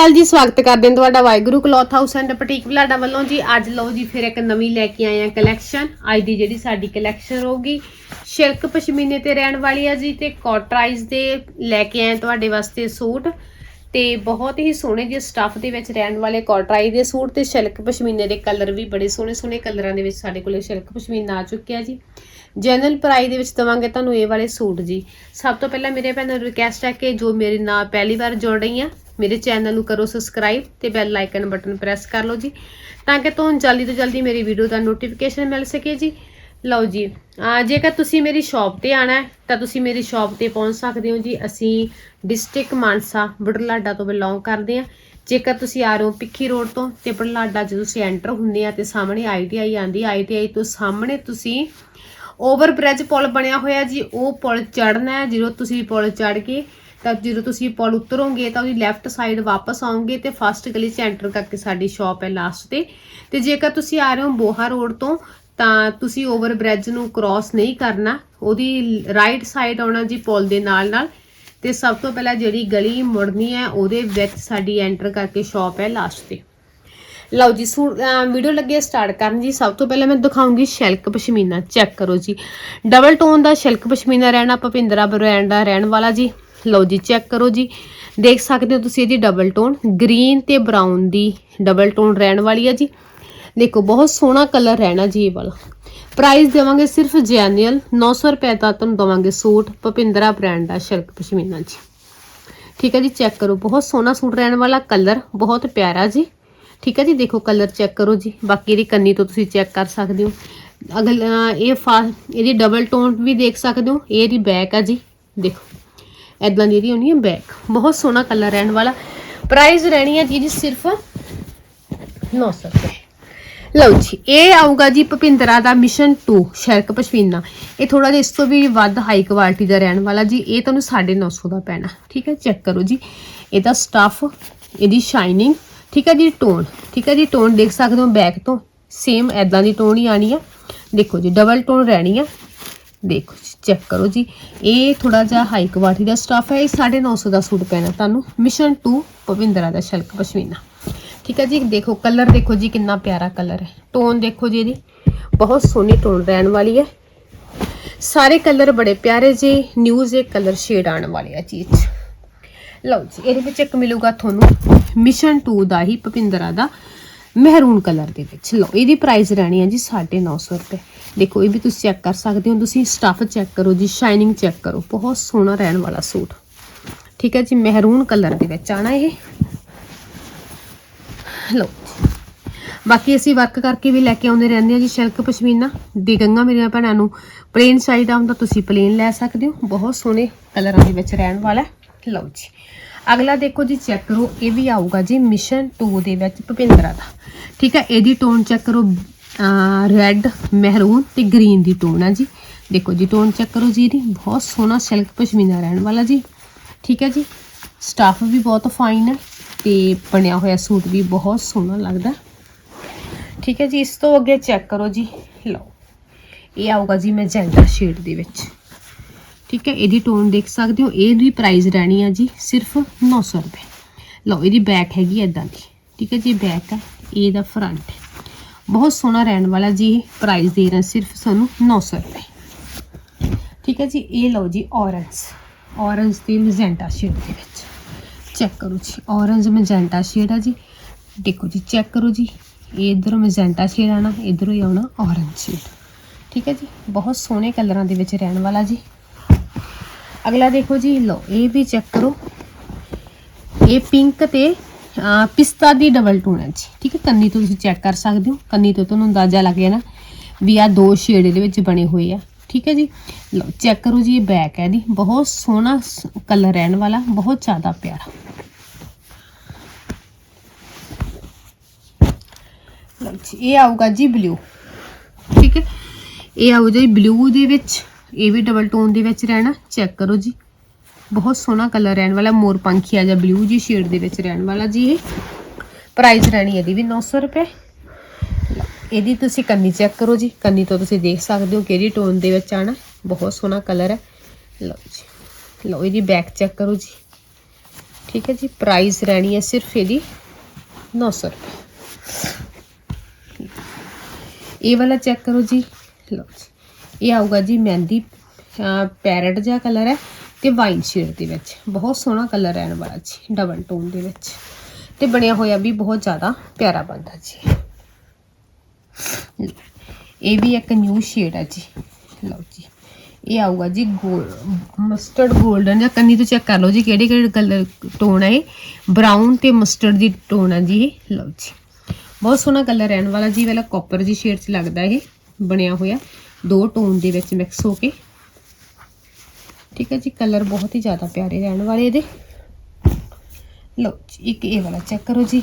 ਹਾਲ ਜੀ, ਸਵਾਗਤ ਕਰਦੇ ਹਾਂ ਤੁਹਾਡਾ Waheguru cloth house and boutique Balada ਵੱਲੋਂ ਜੀ। ਅੱਜ ਲਓ ਜੀ, ਫਿਰ ਇੱਕ ਨਵੀਂ ਲੈ ਕੇ ਆਏ ਆ ਕਲੈਕਸ਼ਨ ਅੱਜ ਦੀ ਜਿਹੜੀ ਸਾਡੀ ਕਲੈਕਸ਼ਨ ਰਹੂਗੀ ਸ਼ਿਲਕ ਪਸ਼ਮੀਨੇ ਤੇ ਰਹਿਣ ਵਾਲੀ ਆ ਜੀ ਤੇ ਕਾਟਰਾਈਜ਼ ਦੇ ਲੈ ਕੇ ਆਏ ਤੁਹਾਡੇ ਵਾਸਤੇ ਸੂਟ। ਤੇ ਬਹੁਤ ਹੀ ਸੋਹਣੇ ਜਿਹੇ ਸਟੱਫ ਦੇ ਵਿੱਚ ਰਹਿਣ ਵਾਲੇ ਕਾਟਰਾਈ ਦੇ ਸੂਟ ਤੇ ਸ਼ਿਲਕ ਪਸ਼ਮੀਨੇ ਦੇ ਕਲਰ ਵੀ ਬੜੇ ਸੋਹਣੇ ਸੋਹਣੇ ਕਲਰਾਂ ਦੇ ਵਿੱਚ ਸਾਡੇ ਕੋਲੇ ਸ਼ਿਲਕ ਪਸ਼ਮੀਨਾ ਆ ਚੁੱਕਿਆ ਜੀ। ਜਨਰਲ ਪ੍ਰਾਈਸ ਦੇ ਵਿੱਚ ਦਵਾਂਗੇ ਤੁਹਾਨੂੰ ਇਹ ਵਾਲੇ ਸੂਟ ਜੀ। ਸਭ ਤੋਂ ਪਹਿਲਾਂ ਮੇਰੇ ਭੈਣਾਂ ਨੂੰ ਰਿਕਵੈਸਟ ਹੈ ਕਿ ਜੋ ਮੇਰੇ ਨਾਲ ਪਹਿਲੀ ਵਾਰ ਜੁੜ ਰਹੀ ਆ ਮੇਰੇ ਚੈਨਲ ਨੂੰ ਕਰੋ ਸਬਸਕ੍ਰਾਈਬ ਤੇ ਬੈਲ ਆਈਕਨ ਬਟਨ ਪ੍ਰੈਸ ਕਰ ਲਓ ਜੀ, ਤਾਂ ਕਿ ਤੁਹਾਨੂੰ ਜਲਦੀ ਤੋਂ ਜਲਦੀ ਮੇਰੀ ਵੀਡੀਓ ਦਾ ਨੋਟੀਫਿਕੇਸ਼ਨ ਮਿਲ ਸਕੇ ਜੀ। ਲਓ ਜੀ ਜੇਕਰ ਤੁਸੀਂ ਮੇਰੀ ਸ਼ਾਪ ਤੇ ਆਣਾ ਤਾਂ ਤੁਸੀਂ ਮੇਰੀ ਸ਼ਾਪ ਤੇ ਪਹੁੰਚ ਸਕਦੇ ਹੋ ਜੀ। ਅਸੀਂ ਡਿਸਟ੍ਰਿਕਟ ਮਾਨਸਾ ਬੁਢਲਾਡਾ ਤੋਂ ਬਿਲੋਂਗ ਕਰਦੇ ਹਾਂ। ਜੇਕਰ ਤੁਸੀਂ ਆ ਰਹੇ ਹੋ ਪਿੱਖੀ ਰੋਡ ਤੋਂ ਤੇ ਬੜਲਾਡਾ ਜਦੋਂ ਤੁਸੀਂ ਐਂਟਰ ਹੁੰਦੇ ਆ ਤੇ ਸਾਹਮਣੇ ਆਈਟੀਆਈ ਆਂਦੀ ਆਈਟੀਆਈ ਤੋਂ ਸਾਹਮਣੇ ਤੁਸੀਂ ਓਵਰ ਬ੍ਰਿਜ ਪੁਲ ਬਣਿਆ ਹੋਇਆ ਜੀ। ਉਹ ਪੁਲ ਚੜਨਾ ਹੈ, ਜਦੋਂ ਤੁਸੀਂ ਪੁਲ ਚੜ ਕੇ ਤਾਂ ਜਦੋਂ ਤੁਸੀਂ ਪੁਲ ਉਤਰੋਗੇ ਤਾਂ ਉਹਦੀ ਲੈਫਟ ਸਾਈਡ ਵਾਪਸ ਆਉਂਗੇ ਤੇ ਫਸਟ ਗਲੀ 'ਚ ਐਂਟਰ ਕਰਕੇ ਸਾਡੀ ਸ਼ਾਪ ਹੈ ਲਾਸਟ ਤੇ। ਤੇ ਜੇਕਰ ਤੁਸੀਂ ਆ ਰਹੇ ਹੋ ਬੋਹਾ ਰੋਡ ਤੋਂ, ਤਾਂ ਤੁਸੀਂ ਓਵਰ ਬ੍ਰਿਜ ਨੂੰ ਕ੍ਰਾਸ ਨਹੀਂ ਕਰਨਾ। ਉਹਦੀ ਰਾਈਟ ਸਾਈਡ ਆਉਣਾ ਜੀ ਪੁਲ ਦੇ ਨਾਲ ਨਾਲ। ਤੇ ਸਭ ਤੋਂ ਪਹਿਲਾਂ ਜਿਹੜੀ ਗਲੀ ਮੁੜਨੀ ਹੈ, ਉਹਦੇ ਵਿੱਚ ਸਾਡੀ ਐਂਟਰ ਕਰਕੇ ਸ਼ਾਪ ਹੈ ਲਾਸਟ ਤੇ। ਲਓ ਜੀ ਸੂਟ ਵੀਡੀਓ ਲੱਗੇ ਸਟਾਰਟ ਕਰਨ ਜੀ। ਸਭ ਤੋਂ ਪਹਿਲਾਂ ਮੈਂ ਦਿਖਾਉਂਗੀ ਸ਼ਿਲਕ ਪਸ਼ਮੀਨਾ। ਚੈੱਕ ਕਰੋ ਜੀ। ਡਬਲ ਟੋਨ ਦਾ ਸ਼ਿਲਕ ਪਸ਼ਮੀਨਾ ਰਹਿਣਾ, ਭਪਿੰਦਰਾ ਬ੍ਰਾਂਡ ਦਾ ਰਹਿਣ ਵਾਲਾ ਜੀ। ਲਓ ਜੀ ਚੈੱਕ ਕਰੋ ਜੀ। ਦੇਖ ਸਕਦੇ ਹੋ ਤੁਸੀਂ ਇਹਦੀ ਡਬਲ ਟੋਨ ਗ੍ਰੀਨ ਤੇ ਬਰਾਊਨ ਦੀ ਡਬਲ ਟੋਨ ਰਹਿਣ ਵਾਲੀ ਹੈ ਜੀ। ਦੇਖੋ, ਬਹੁਤ ਸੋਹਣਾ ਕਲਰ ਰਹਿਣਾ ਜੀ ਇਹ ਵਾਲਾ। ਪ੍ਰਾਈਸ ਦੇਵਾਂਗੇ ਸਿਰਫ ਜੈਨੂਅਲ 900 ਰੁਪਏ ਦਾ ਤੁਹਾਨੂੰ ਦਵਾਂਗੇ ਸੂਟ, ਭਪਿੰਦਰਾ ਬ੍ਰਾਂਡ ਦਾ ਸ਼ਿਲਕ ਪਸ਼ਮੀਨਾ ਜੀ। ਠੀਕ ਹੈ ਜੀ ਚੈੱਕ ਕਰੋ। ਬਹੁਤ ਸੋਹਣਾ ਸੂਟ ਰਹਿਣ ਵਾਲਾ ਕਲਰ ਬਹੁਤ ਪਿਆਰਾ ਜੀ। ਠੀਕ ਹੈ ਜੀ, ਦੇਖੋ ਕਲਰ ਚੈੱਕ ਕਰੋ ਜੀ। ਬਾਕੀ ਇਹਦੀ ਕੰਨੀ ਤੋਂ ਤੁਸੀਂ ਚੈੱਕ ਕਰ ਸਕਦੇ ਹੋ। ਅਗਲ ਇਹ ਫਾ, ਇਹਦੀ ਡਬਲ ਟੋਨ ਵੀ ਦੇਖ ਸਕਦੇ ਹੋ। ਇਹ ਇਹਦੀ ਬੈਕ ਆ ਜੀ। ਦੇਖੋ। ਐਦਾਂ ਦੀ ਇਹਦੀ ਹੋਣੀ ਹੈ ਬੈਕ ਬਹੁਤ ਸੋਹਣਾ ਕਲਰ ਰਹਿਣ ਵਾਲਾ। ਪ੍ਰਾਈਸ ਰਹਿਣੀ ਹੈ ਜੀ ਜੀ ਸਿਰਫ 900 ਰੁਪਏ। ਲਓ ਜੀ, ਇਹ ਆਊਗਾ ਜੀ ਭਪਿੰਦਰਾ ਦਾ ਮਿਸ਼ਨ 2 ਸ਼ਰਕ ਪਸ਼ਮੀਨਾ। ਇਹ ਥੋੜਾ ਜਿਹਾ ਇਸ ਤੋਂ ਵੀ ਵੱਧ ਹਾਈ ਕੁਆਲਿਟੀ ਦਾ ਰਹਿਣ ਵਾਲਾ ਜੀ। ਇਹ ਤੁਹਾਨੂੰ 950 ਦਾ ਪੈਣਾ। ਠੀਕ ਹੈ ਚੈੱਕ ਕਰੋ ਜੀ। ਇਹਦਾ ਸਟਫ ਇਹਦੀ ਸ਼ਾਈਨਿੰਗ ਠੀਕ ਹੈ ਜੀ ਟੋਨ ਠੀਕ ਹੈ ਜੀ ਟੋਨ ਦੇਖ ਸਕਦੇ ਹੋ ਬੈਕ ਤੋਂ। ਸੇਮ ਐਦਾਂ ਦੀ ਟੋਨ ਹੀ ਆਣੀ ਆ ਦੇਖੋ ਜੀ ਡਬਲ ਟੋਨ ਰਹਿਣੀ ਆ ਦੇਖੋ ਜੀ ਚੈੱਕ ਕਰੋ ਜੀ। ਇਹ ਥੋੜਾ ਜਿਹਾ ਹਾਈ ਕੁਆਲਿਟੀ ਦਾ ਸਟਾਫ ਹੈ, ਇਹ 950 ਦਾ ਸੂਟ ਪੈਣਾ ਤੁਹਾਨੂੰ ਮਿਸ਼ਨ 2 ਭਵਿੰਦਰਾ ਦਾ ਸ਼ਲਕ ਪਸ਼ਮੀਨਾ। ਠੀਕ ਹੈ ਜੀ, ਦੇਖੋ ਕਲਰ ਦੇਖੋ ਜੀ, ਕਿੰਨਾ ਪਿਆਰਾ ਕਲਰ ਹੈ। ਟੋਨ ਦੇਖੋ ਜੀ ਇਹਦੀ, ਬਹੁਤ ਸੋਹਣੀ ਟੋਨ ਰਹਿਣ ਵਾਲੀ ਹੈ। ਸਾਰੇ ਕਲਰ ਬੜੇ ਪਿਆਰੇ ਜੀ ਨਿਊਜ਼ ਇਹ ਕਲਰ ਸ਼ੇਡ ਆਉਣ ਵਾਲੇ ਆ ਚੀਜ਼ 'ਚ। ਲਓ ਜੀ, ਇਹਦੇ ਵਿੱਚ ਇੱਕ ਮਿਲੂਗਾ ਤੁਹਾਨੂੰ ਮਿਸ਼ਨ 2 ਦਾ ਹੀ ਭਵਿੰਦਰਾ ਦਾ ਮਹਿਰੂਨ ਕਲਰ ਦੇ ਵਿੱਚ। ਲਓ, ਇਹਦੀ ਪ੍ਰਾਈਸ ਰਹਿਣੀ ਹੈ ਜੀ 950 ਰੁਪਏ। ਦੇਖੋ ਇਹ ਵੀ ਤੁਸੀਂ ਚੈੱਕ ਕਰ ਸਕਦੇ ਹੋ, ਤੁਸੀਂ ਸਟਫ ਚੈੱਕ ਕਰੋ ਜੀ ਸ਼ਾਈਨਿੰਗ ਚੈੱਕ ਕਰੋ, ਬਹੁਤ ਸੋਹਣਾ ਰਹਿਣ ਵਾਲਾ ਸੂਟ। ਠੀਕ ਹੈ ਜੀ ਮਹਿਰੂਨ ਕਲਰ ਦੇ ਵਿੱਚ ਆਣਾ ਇਹ। ਲਓ ਜੀ। ਬਾਕੀ ਅਸੀਂ ਵਰਕ ਕਰਕੇ ਵੀ ਲੈ ਕੇ ਆਉਂਦੇ ਰਹਿੰਦੇ ਹਾਂ ਜੀ, ਸ਼ਿਲਕ ਪਸ਼ਮੀਨਾ। ਦੀ ਗੰਗਾ ਮੇਰੀਆਂ ਭੈਣਾਂ ਨੂੰ ਪਲੇਨ ਚਾਹੀਦਾ ਹੁੰਦਾ ਤੁਸੀਂ ਪਲੇਨ ਲੈ ਸਕਦੇ ਹੋ। ਬਹੁਤ ਸੋਹਣੇ ਕਲਰਾਂ ਦੇ ਵਿੱਚ ਰਹਿਣ ਵਾਲਾ ਲਓ ਜੀ। ਅਗਲਾ ਦੇਖੋ ਜੀ ਚੈੱਕ ਕਰੋ, ਇਹ ਵੀ ਆਊਗਾ ਜੀ ਮਿਸ਼ਨ 2 ਦੇ ਵਿੱਚ ਭਪਿੰਦਰਾ ਦਾ। ਠੀਕ ਹੈ, ਇਹਦੀ ਟੋਨ ਚੈੱਕ ਕਰੋ ਰੈੱਡ ਮਹਿਰੂਨ ਤੇ ਗ੍ਰੀਨ ਦੀ ਟੋਨ ਆ ਜੀ। ਦੇਖੋ ਜੀ ਟੋਨ ਚੈੱਕ ਕਰੋ ਜੀ ਇਹਦੀ। ਬਹੁਤ ਸੋਹਣਾ ਸਿਲਕ ਪਸ਼ਮੀਨਾ ਰਹਿਣ ਵਾਲਾ ਜੀ। ਠੀਕ ਹੈ ਜੀ? ਸਟਾਫ ਵੀ ਬਹੁਤ ਫਾਈਨ ਹੈ ਤੇ ਬਣਿਆ ਹੋਇਆ ਸੂਟ ਵੀ ਬਹੁਤ ਸੋਹਣਾ ਲੱਗਦਾ। ਠੀਕ ਹੈ ਜੀ, ਇਸ ਤੋਂ ਅੱਗੇ ਚੈੱਕ ਕਰੋ ਜੀ। ਲਓ, ਇਹ ਆਊਗਾ ਜੀ ਮੈਜੈਂਟਾ ਸ਼ੇਡ ਦੇ ਵਿੱਚ। ਠੀਕ ਹੈ, ਇਹਦੀ ਟੋਨ ਦੇਖ ਸਕਦੇ ਹੋ। ਇਹਦੀ ਪ੍ਰਾਈਸ ਰਹਿਣੀ ਆ ਜੀ ਸਿਰਫ 900 ਰੁਪਏ। ਲਓ, ਇਹਦੀ ਬੈਕ ਹੈਗੀ ਐਦਾਂ ਦੀ। ਠੀਕ ਹੈ ਜੀ ਬੈਕ ਹੈ ਇਹਦਾ ਫਰੰਟ ਹੈ ਬਹੁਤ ਸੋਹਣਾ ਰਹਿਣ ਵਾਲਾ ਜੀ ਪ੍ਰਾਈਸ ਦੇ ਰਹੇ ਸਿਰਫ ਸਾਨੂੰ 900 ਰੁਪਏ। ਠੀਕ ਹੈ ਜੀ, ਇਹ ਲਓ ਜੀ ਔਰੰਜ ਔਰੰਜ ਤੇ ਮੈਜੈਂਟਾ ਸ਼ੇਡ ਦੇ ਵਿੱਚ। ਚੈੱਕ ਕਰੋ ਜੀ ਔਰੰਜ ਮੈਜੈਂਟਾ ਸ਼ੇਡ ਆ ਜੀ। ਦੇਖੋ ਜੀ ਚੈੱਕ ਕਰੋ ਜੀ। ਇਹ ਇਧਰੋਂ ਮੈਜੈਂਟਾ ਸ਼ੇਡ ਆਣਾ ਇਧਰੋਂ ਹੀ ਆਉਣਾ ਔਰੰਜ ਸ਼ੇਡ ਠੀਕ ਹੈ ਜੀ, ਬਹੁਤ ਸੋਹਣੇ ਕਲਰਾਂ ਦੇ ਵਿੱਚ ਰਹਿਣ ਵਾਲਾ ਜੀ। ਅਗਲਾ ਦੇਖੋ ਜੀ, ਲਓ, ਇਹ ਵੀ ਚੈੱਕ ਕਰੋ। ਇਹ ਪਿੰਕ ਤੇ ਪਿਸਤਾ ਦੀ ਡਬਲ ਟੋਨ ਹੈ ਜੀ, ਠੀਕ ਹੈ, ਕੰਨੀ ਤੋਂ ਤੁਸੀਂ ਚੈੱਕ ਕਰ ਸਕਦੇ ਹੋ, ਕੰਨੀ ਤੋਂ ਤੁਹਾਨੂੰ ਅੰਦਾਜ਼ਾ ਲੱਗ ਜਾਣਾ ਵੀ ਆ ਦੋ ਸ਼ੇਡ ਦੇ ਵਿੱਚ ਬਣੇ ਹੋਏ ਆ, ਠੀਕ ਹੈ ਜੀ। ਲਓ ਚੈੱਕ ਕਰੋ ਜੀ, ਇਹ ਬੈਕ ਹੈ ਦੀ ਬਹੁਤ ਸੋਹਣਾ ਕਲਰ ਰਹਿਣ ਵਾਲਾ, ਬਹੁਤ ਜ਼ਿਆਦਾ ਪਿਆਰਾ। ਲਓ ਜੀ, ਇਹ ਆਊਗਾ ਜੀ ਬਲੂ ਠੀਕ ਹੈ। ਇਹ ਆਊ ਜੀ ਬਲੂ ਦੇ ਵਿੱਚ, ਇਹ ਵੀ ਡਬਲ ਟੋਨ ਦੇ ਵਿੱਚ ਰਹਿਣਾ ਚੈੱਕ ਕਰੋ ਜੀ। ਬਹੁਤ ਸੋਹਣਾ ਕਲਰ ਰਹਿਣ ਵਾਲਾ, ਮੋਰ ਪੰਖੀਆ ਜਾਂ ਬਲੂ ਜੀ ਸ਼ੇਡ ਦੇ ਵਿੱਚ ਰਹਿਣ ਵਾਲਾ ਜੀ ਇਹ। ਪ੍ਰਾਈਸ ਰਹਿਣੀ ਇਹਦੀ ਵੀ 900 ਰੁਪਏ। ਇਹਦੀ ਤੁਸੀਂ ਕੰਨੀ ਚੈੱਕ ਕਰੋ ਜੀ, ਕੰਨੀ ਤੋਂ ਤੁਸੀਂ ਦੇਖ ਸਕਦੇ ਹੋ ਕਿਹੜੀ ਟੋਨ ਦੇ ਵਿੱਚ ਆਣਾ ਬਹੁਤ ਸੋਹਣਾ ਕਲਰ ਹੈ। ਲਓ ਜੀ, ਲਓ ਇਹਦੀ ਬੈਕ ਚੈੱਕ ਕਰੋ ਜੀ। ਠੀਕ ਹੈ ਜੀ ਪ੍ਰਾਈਸ ਰਹਿਣੀ ਹੈ ਸਿਰਫ ਇਹਦੀ 900 ਰੁਪਏ। ਇਹ ਵਾਲਾ ਚੈੱਕ ਕਰੋ ਜੀ। ਲਓ ਜੀ, ਇਹ ਆਊਗਾ ਜੀ ਮਹਿੰਦੀ ਪੈਰਟ ਜਿਹਾ ਕਲਰ ਹੈ। ਤੇ ਵਾਈਨ ਸ਼ੇਡ ਦੇ ਵਿੱਚ। ਬਹੁਤ ਸੋਹਣਾ ਕਲਰ ਰਹਿਣ ਵਾਲਾ ਜੀ ਡਬਲ ਟੋਨ ਦੇ ਵਿੱਚ। ਤੇ ਬਣਿਆ ਹੋਇਆ ਵੀ ਬਹੁਤ ਜ਼ਿਆਦਾ ਪਿਆਰਾ ਬਣਦਾ ਜੀ। ਇਹ ਵੀ ਇੱਕ ਨਿਊ ਸ਼ੇਡ ਹੈ ਜੀ। ਲਓ ਜੀ, ਇਹ ਆਊਗਾ ਜੀ ਮਸਟਰਡ 골ਡਨ ਜਾਂ ਕੰਨੀ ਤੋਂ ਚੈੱਕ ਕਰ ਲਓ ਜੀ ਕਿਹੜੇ ਕਿਹੜੇ ਕਲਰ ਟੋਨ ਹੈ ਇਹ। ਬਰਾਊਨ ਤੇ ਮਸਟਰਡ ਦੀ ਟੋਨ ਹੈ ਜੀ ਇਹ। ਲਓ ਜੀ, ਬਹੁਤ ਸੋਹਣਾ ਕਲਰ ਰਹਿਣ ਵਾਲਾ ਜੀ। ਵਾਲਾ ਕਾਪਰ ਜੀ ਸ਼ੇਡ 'ਚ ਲੱਗਦਾ ਇਹ, ਬਣਿਆ ਹੋਇਆ। ਦੋ ਟੋਨ ਦੇ ਵਿੱਚ ਮਿਕਸ ਹੋ ਕੇ। ਠੀਕ ਹੈ ਜੀ ਕਲਰ ਬਹੁਤ ਹੀ ਜ਼ਿਆਦਾ ਪਿਆਰੇ ਰਹਿਣ ਵਾਲੇ ਇਹਦੇ। ਲਓ ਜੀ, ਇੱਕ ਇਹ ਵਾਲਾ ਚੈੱਕ ਕਰੋ ਜੀ।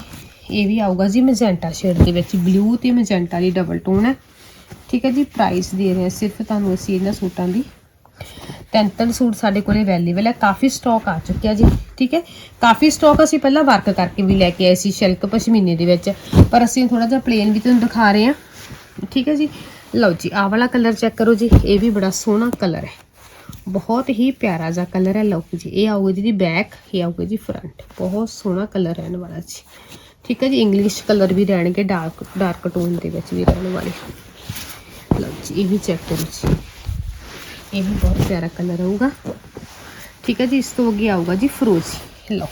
ਇਹ ਵੀ ਆਊਗਾ ਜੀ ਮੈਜੈਂਟਾ ਸ਼ੇਡ ਦੇ ਵਿੱਚ ਬਲੂ ਤੇ ਮੈਜੈਂਟਾ ਦੀ ਡਬਲ ਟੋਨ ਹੈ। ਠੀਕ ਹੈ ਜੀ ਪ੍ਰਾਈਸ ਦੇ ਰਹੇ ਹਾਂ ਸਿਰਫ ਤੁਹਾਨੂੰ ਅਸੀਂ ਇਹਨਾਂ ਸੂਟਾਂ ਦੀ। ਤਿੰਨ ਸੂਟ ਸਾਡੇ ਕੋਲੇ ਅਵੇਲੇਬਲ ਹੈ, ਕਾਫੀ ਸਟਾਕ ਆ ਚੁੱਕਿਆ ਜੀ। ਠੀਕ ਹੈ, ਕਾਫੀ ਸਟਾਕ ਅਸੀਂ ਪਹਿਲਾਂ ਵਰਕ ਕਰਕੇ ਵੀ ਲੈ ਕੇ ਆਏ ਸੀ ਸ਼ਿਲਕ ਪਸ਼ਮੀਨੇ ਦੇ ਵਿੱਚ। ਪਰ ਅਸੀਂ ਥੋੜਾ ਜਿਹਾ ਪਲੇਨ ਵੀ ਤੁਹਾਨੂੰ ਦਿਖਾ ਰਹੇ ਹਾਂ। ਠੀਕ ਹੈ ਜੀ, ਲਓ ਜੀ, ਆਹ ਵਾਲਾ ਕਲਰ ਚੈੱਕ ਕਰੋ ਜੀ, ਇਹ ਵੀ ਬੜਾ ਸੋਹਣਾ ਕਲਰ ਹੈ। ਬਹੁਤ ਹੀ ਪਿਆਰਾ ਜਿਹਾ ਕਲਰ ਹੈ। ਲਓ ਜੀ, ਇਹ ਆਊਗਾ ਜੀ ਬੈਕ ਇਹ ਆਊਗਾ ਜੀ ਫਰੰਟ ਬਹੁਤ ਸੋਹਣਾ ਕਲਰ ਰਹਿਣ ਵਾਲਾ ਜੀ। ਠੀਕ ਹੈ ਜੀ ਇੰਗਲਿਸ਼ ਕਲਰ ਵੀ ਰਹਿਣਗੇ ਡਾਰਕ ਡਾਰਕ ਟੋਨ ਦੇ ਵਿੱਚ ਵੀ ਰਹਿਣ ਵਾਲੇ। ਲਓ ਜੀ, ਇਹ ਵੀ ਚੈੱਕ ਕਰੋ ਜੀ। ਇਹ ਵੀ ਬਹੁਤ ਪਿਆਰਾ ਕਲਰ ਆਊਗਾ। ਠੀਕ ਹੈ ਜੀ, ਇਸ ਤੋਂ ਅੱਗੇ ਆਊਗਾ ਜੀ ਫਰੋਜ਼ੀ ਲਓ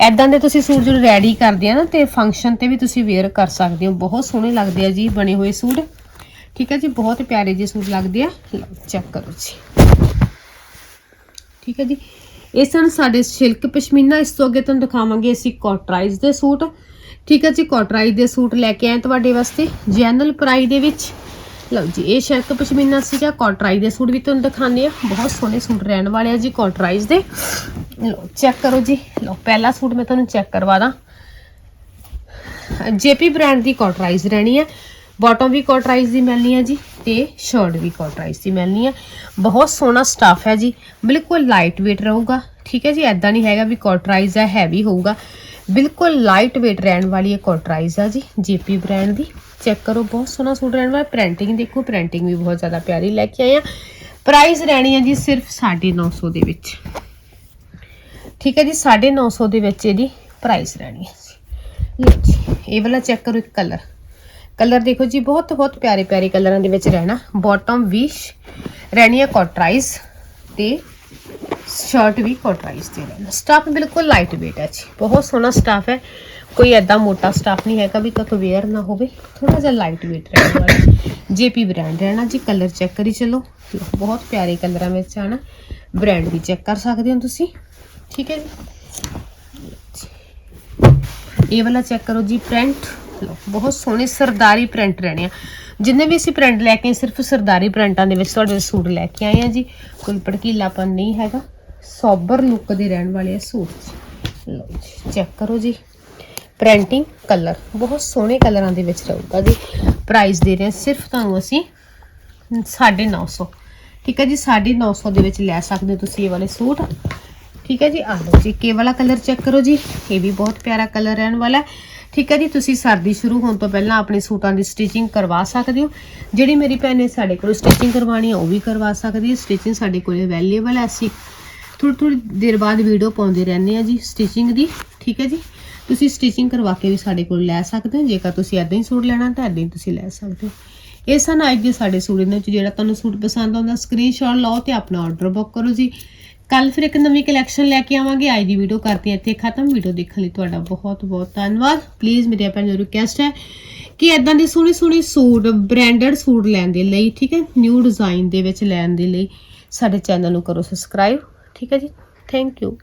ਐਦਾਂ ਦੇ ਤੁਸੀਂ ਸੂਟ ਜਦੋਂ ਰੈਡੀ ਕਰਦੇ ਆ ਨਾ, ਤੇ ਫੰਕਸ਼ਨ ਤੇ ਵੀ ਤੁਸੀਂ ਵੇਅਰ ਕਰ ਸਕਦੇ ਹੋ। ਬਹੁਤ ਸੋਹਣੇ ਲੱਗਦੇ ਆ ਜੀ ਬਣੇ ਹੋਏ ਸੂਟ। ਠੀਕ ਹੈ ਜੀ, ਬਹੁਤ ਪਿਆਰੇ ਜਿਹੇ ਸੂਟ ਲੱਗਦੇ ਆ। ਲਓ ਚੈੱਕ ਕਰੋ ਜੀ। ਠੀਕ ਹੈ ਜੀ। ਇਹ ਸਨ ਸਾਡੇ ਸਿਲਕ ਪਸ਼ਮੀਨਾ, ਇਸ ਤੋਂ ਅੱਗੇ ਤੁਹਾਨੂੰ ਦਿਖਾਵਾਂਗੇ ਅਸੀਂ ਕੋਟਰਾਈਜ਼ ਦੇ ਸੂਟ। ਠੀਕ ਹੈ ਜੀ ਕੋਟਰਾਈਜ਼ ਦੇ ਸੂਟ ਲੈ ਕੇ ਆਏ ਤੁਹਾਡੇ ਵਾਸਤੇ। ਜੈਨਰਲ ਪ੍ਰਾਈਸ ਦੇ ਵਿੱਚ। ਲਓ ਜੀ, ਇਹ ਸਿਲਕ ਪਸ਼ਮੀਨਾ ਸੀਗਾ ਕੋਟਰਾਈਜ਼ ਦੇ ਸੂਟ ਵੀ ਤੁਹਾਨੂੰ ਦਿਖਾਉਂਦੇ ਆ ਬਹੁਤ ਸੋਹਣੇ ਸੂਟ ਰਹਿਣ ਵਾਲੇ ਆ ਜੀ ਕੋਟਰਾਈਜ਼ ਦੇ। ਲਓ ਚੈੱਕ ਕਰੋ ਜੀ। ਲਓ, ਪਹਿਲਾ ਸੂਟ ਮੈਂ ਤੁਹਾਨੂੰ ਚੈੱਕ ਕਰਵਾ ਦਾਂ। ਜੇਪੀ ਬ੍ਰਾਂਡ ਦੀ ਕੋਟਰਾਈਜ਼ ਰਹਿਣੀ ਹੈ। ਬਾਟਮ ਵੀ ਕੋਟਰਾਈਜ਼ ਦੀ ਮਿਲਣੀ ਹੈ ਜੀ। ਤੇ ਸ਼ਰਟ ਵੀ ਕੋਟਰਾਈਜ਼ ਦੀ ਮਿਲਣੀ ਹੈ ਬਹੁਤ ਸੋਹਣਾ ਸਟਾਫ ਹੈ ਜੀ। ਬਿਲਕੁਲ ਲਾਈਟ weight ਰਹੂਗਾ। ਠੀਕ ਹੈ ਜੀ ਐਦਾਂ ਨਹੀਂ ਹੈਗਾ ਵੀ ਕੋਟਰਾਈਜ਼ ਹੈ ਹੈਵੀ ਹੋਊਗਾ। ਬਿਲਕੁਲ ਲਾਈਟ weight ਰਹਿਣ ਵਾਲੀ ਹੈ ਕੋਟਰਾਈਜ਼ ਆ ਜੀ, ਜੇਪੀ ਬ੍ਰਾਂਡ ਦੀ। ਚੈੱਕ ਕਰੋ, ਬਹੁਤ ਸੋਹਣਾ ਸੂਟ ਰਹਿਣ ਵਾਲਾ। ਪ੍ਰਿੰਟਿੰਗ ਦੇਖੋ ਪ੍ਰਿੰਟਿੰਗ ਵੀ ਬਹੁਤ ਜ਼ਿਆਦਾ ਪਿਆਰੀ ਲੈ ਕੇ ਆਏ ਆ। ਪ੍ਰਾਈਸ ਰਹਿਣੀ ਹੈ ਜੀ ਸਿਰਫ 950 ਦੇ ਵਿੱਚ। ਠੀਕ ਹੈ ਜੀ 950 ਦੇ ਵਿੱਚ ਇਹਦੀ ਪ੍ਰਾਈਸ ਰਹਿਣੀ ਹੈ ਲਓ ਜੀ, ਇਹ ਵਾਲਾ ਚੈੱਕ ਕਰੋ ਇੱਕ ਕਲਰ ਕਲਰ ਦੇਖੋ ਜੀ, ਬਹੁਤ ਬਹੁਤ ਪਿਆਰੇ ਪਿਆਰੇ ਕਲਰਾਂ ਦੇ ਵਿੱਚ ਰਹਿਣਾ। ਬਾਟਮ ਵੀ ਰਹਿਣੀ ਹੈ ਕੋਟਰਾਈਜ਼ ਤੇ ਸ਼ਰਟ ਵੀ ਕੋਟਰਾਈਜ਼ ਤੇ ਰਹਿਣਾ। ਸਟਾਫ ਬਿਲਕੁਲ ਲਾਈਟ weight ਹੈ ਜੀ। ਬਹੁਤ ਸੋਹਣਾ ਸਟਾਫ ਹੈ। ਕੋਈ ਐਦਾਂ ਮੋਟਾ ਸਟਾਫ ਨਹੀਂ ਹੈਗਾ ਵੀ ਤੱਕ ਵੇਅਰ ਨਾ ਹੋਵੇ। ਥੋੜਾ ਜਿਹਾ ਲਾਈਟ weight ਰਹਿਣ ਵਾਲਾ ਜੇਪੀ ਬ੍ਰਾਂਡ ਰਹਿਣਾ ਜੀ ਕਲਰ ਚੈੱਕ ਕਰੀ ਚਲੋ। ਬਹੁਤ ਪਿਆਰੇ ਕਲਰਾਂ ਵਿੱਚ ਆਣਾ। ਬ੍ਰਾਂਡ ਵੀ ਚੈੱਕ ਕਰ ਸਕਦੇ ਹੋ ਤੁਸੀਂ। ਠੀਕ ਹੈ ਜੀ। ਇਹ ਵਾਲਾ ਚੈੱਕ ਕਰੋ ਜੀ ਪ੍ਰਿੰਟ ਲਓ, ਬਹੁਤ ਸੋਹਣੇ ਸਰਦਾਰੀ ਪ੍ਰਿੰਟ ਰਹਿਣੇ ਆ। ਜਿੰਨੇ ਵੀ ਅਸੀਂ ਪ੍ਰਿੰਟ ਲੈ ਕੇ ਸਿਰਫ ਸਰਦਾਰੀ ਪ੍ਰਿੰਟਾਂ ਦੇ ਵਿੱਚ ਤੁਹਾਡੇ ਸੂਟ ਲੈ ਕੇ ਆਏ ਆ ਜੀ। ਕੋਈ ਭੜਕੀਲਾਪਨ ਨਹੀਂ ਹੈਗਾ। ਸੋਬਰ ਲੁੱਕ ਦੇ ਰਹਿਣ ਵਾਲੇ ਆ ਸੂਟ। ਲਓ ਜੀ ਚੈੱਕ ਕਰੋ ਜੀ। ਪ੍ਰਿੰਟਿੰਗ ਕਲਰ ਬਹੁਤ ਸੋਹਣੇ ਕਲਰਾਂ ਦੇ ਵਿੱਚ ਰਹੂਗਾ ਜੀ। ਪ੍ਰਾਈਸ ਦੇ ਰਹੇ ਹਾਂ ਸਿਰਫ ਤੁਹਾਨੂੰ ਅਸੀਂ 950 ਠੀਕ ਹੈ ਜੀ 950 ਦੇ ਵਿੱਚ ਲੈ ਸਕਦੇ ਹੋ ਤੁਸੀਂ ਇਹ ਵਾਲੇ ਸੂਟ। ਠੀਕ ਹੈ ਜੀ ਆ ਲਓ ਜੀ ਕੇ ਵਾਲਾ ਕਲਰ ਚੈੱਕ ਕਰੋ ਜੀ। ਇਹ ਵੀ ਬਹੁਤ ਪਿਆਰਾ ਕਲਰ ਰਹਿਣ ਵਾਲਾ ਹੈ। ਠੀਕ ਹੈ ਜੀ, ਤੁਸੀਂ ਸਰਦੀ ਸ਼ੁਰੂ ਹੋਣ ਤੋਂ ਪਹਿਲਾਂ ਆਪਣੇ ਸੂਟਾਂ ਦੀ ਸਟਿਚਿੰਗ ਕਰਵਾ ਸਕਦੇ ਹੋ। ਜਿਹੜੀ ਮੇਰੀ ਭੈਣ ਨੇ ਸਾਡੇ ਕੋਲ ਸਟਿਚਿੰਗ ਕਰਵਾਉਣੀ ਆ, ਉਹ ਵੀ ਕਰਵਾ ਸਕਦੀ ਹੈ। ਸਟਿਚਿੰਗ ਸਾਡੇ ਕੋਲ ਅਵੇਲੇਬਲ ਹੈ। ਅਸੀਂ ਥੋੜੀ ਥੋੜੀ ਦੇਰ ਬਾਅਦ ਵੀਡੀਓ ਪਾਉਂਦੇ ਰਹਿੰਦੇ ਆ ਜੀ ਸਟਿਚਿੰਗ ਦੀ, ਠੀਕ ਹੈ ਜੀ? ਤੁਸੀਂ ਸਟਿਚਿੰਗ ਕਰਵਾ ਕੇ ਵੀ ਸਾਡੇ ਕੋਲ ਲੈ ਸਕਦੇ ਹੋ। ਜੇਕਰ ਤੁਸੀਂ ਐਦਾਂ ਹੀ ਸੂਟ ਲੈਣਾ ਤਾਂ ਐਦਾਂ ਹੀ ਤੁਸੀਂ ਲੈ ਸਕਦੇ ਹੋ। ਇਹ ਸਨ ਅੱਜ ਦੇ ਸਾਡੇ ਸੂਟ ਦੇ ਵਿੱਚ ਜਿਹੜਾ ਤੁਹਾਨੂੰ ਸੂਟ ਪਸੰਦ ਆਉਂਦਾ ਸਕਰੀਨਸ਼ਾਟ ਲਓ ਤੇ ਆਪਣਾ ਆਰਡਰ ਬੁੱਕ ਕਰੋ ਜੀ। ਕੱਲ ਫਿਰ ਇੱਕ ਨਵੀਂ ਕਲੈਕਸ਼ਨ ਲੈ ਕੇ ਆਵਾਂਗੇ। ਅੱਜ ਦੀ ਵੀਡੀਓ ਕਰਦੇ ਹਾਂ ਇੱਥੇ ਖਤਮ। ਵੀਡੀਓ ਦੇਖਣ ਲਈ ਤੁਹਾਡਾ ਬਹੁਤ ਬਹੁਤ ਧੰਨਵਾਦ। ਪਲੀਜ਼ ਮੇਰੇ ਆਪਣੀ ਰਿਕੁਐਸਟ ਹੈ ਕਿ ਇਦਾਂ ਦੇ ਸੋਹਣੇ ਸੋਹਣੇ ਸੂਟ ਬ੍ਰਾਂਡਡ ਸੂਟ ਲੈਣ ਦੇ ਲਈ, ਠੀਕ ਹੈ ਨਿਊ ਡਿਜ਼ਾਈਨ ਦੇ ਵਿੱਚ ਲੈਣ ਦੇ ਲਈ ਸਾਡੇ ਚੈਨਲ ਨੂੰ ਕਰੋ ਸਬਸਕ੍ਰਾਈਬ ਠੀਕ ਹੈ ਜੀ। Thank you